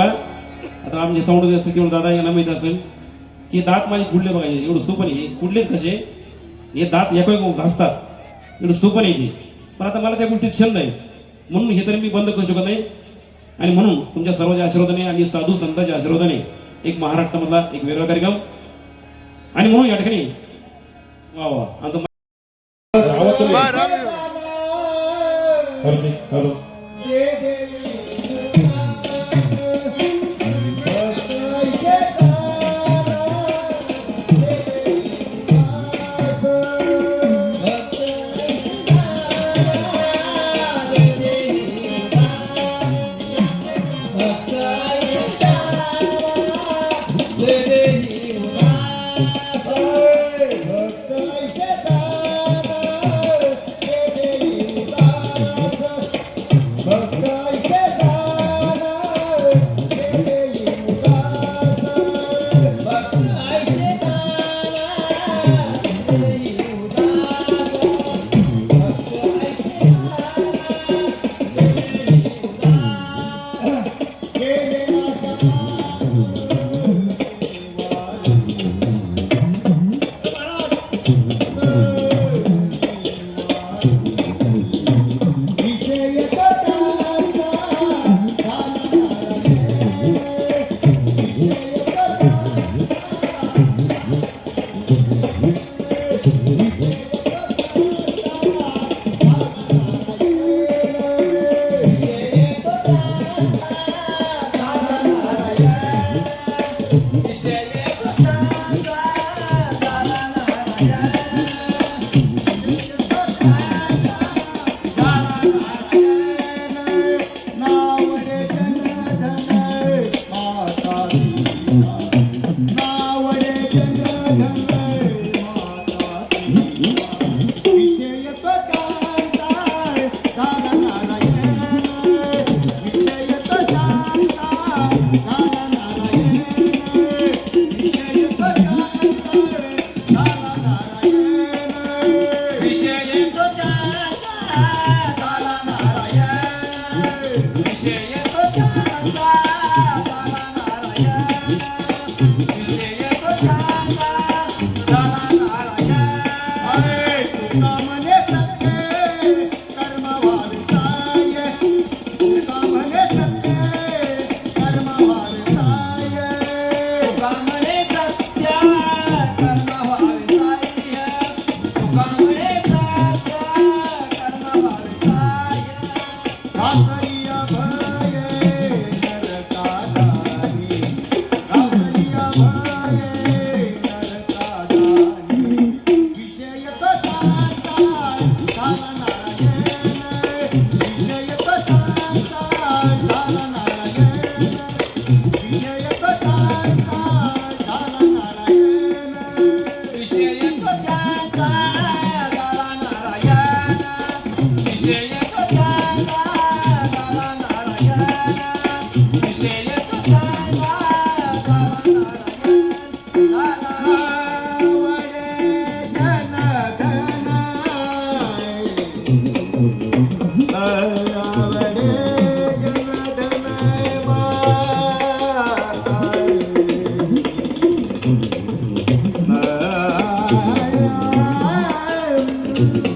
आता आमचे साऊंड असेल किंवा दादा यांना माहीत असेल की दात माझे कुडले बघा एवढं सोपं नाही. कुडले कसे? हे दात एक एक घासतात. एवढं सोपं नाही ते. पण आता मला त्या गोष्टीत छंद आहे. म्हणून हे तरी मी बंद करू शकत नाही. आणि म्हणून तुमच्या सर्वांच्या आशीर्वादाने आणि साधू संतांच्या आशीर्वादाने एक महाराष्ट्रामधला एक वेगळा कार्यक्रम. आणि म्हणून या ठिकाणी वा वा. आता आवाज कमी आहे. Ah.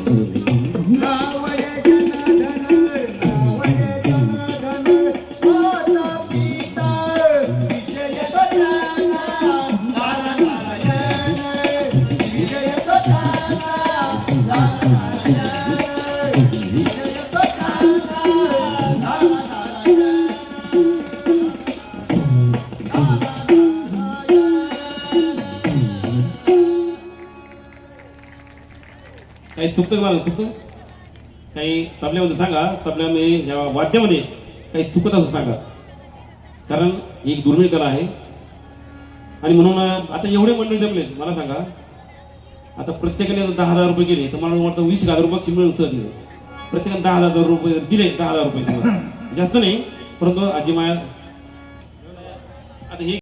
はい。काही चुकतं का मला? चुकतं? काही तबल्यामध्ये सांगा. तबल्यामध्ये या वाद्यामध्ये काही चुकत असं सांगा. कारण ही एक दुर्मिळ कला आहे. आणि म्हणून आता एवढे मंडळी जमले मला सांगा. आता प्रत्येकाने जर दहा हजार रुपये गेले तर मला वाटतं वीस हजार रुपये मिळून सर दिले. प्रत्येकाने दहा हजार रुपये दिले दहा हजार रुपये. जास्त नाही परंतु आजी माया आता हे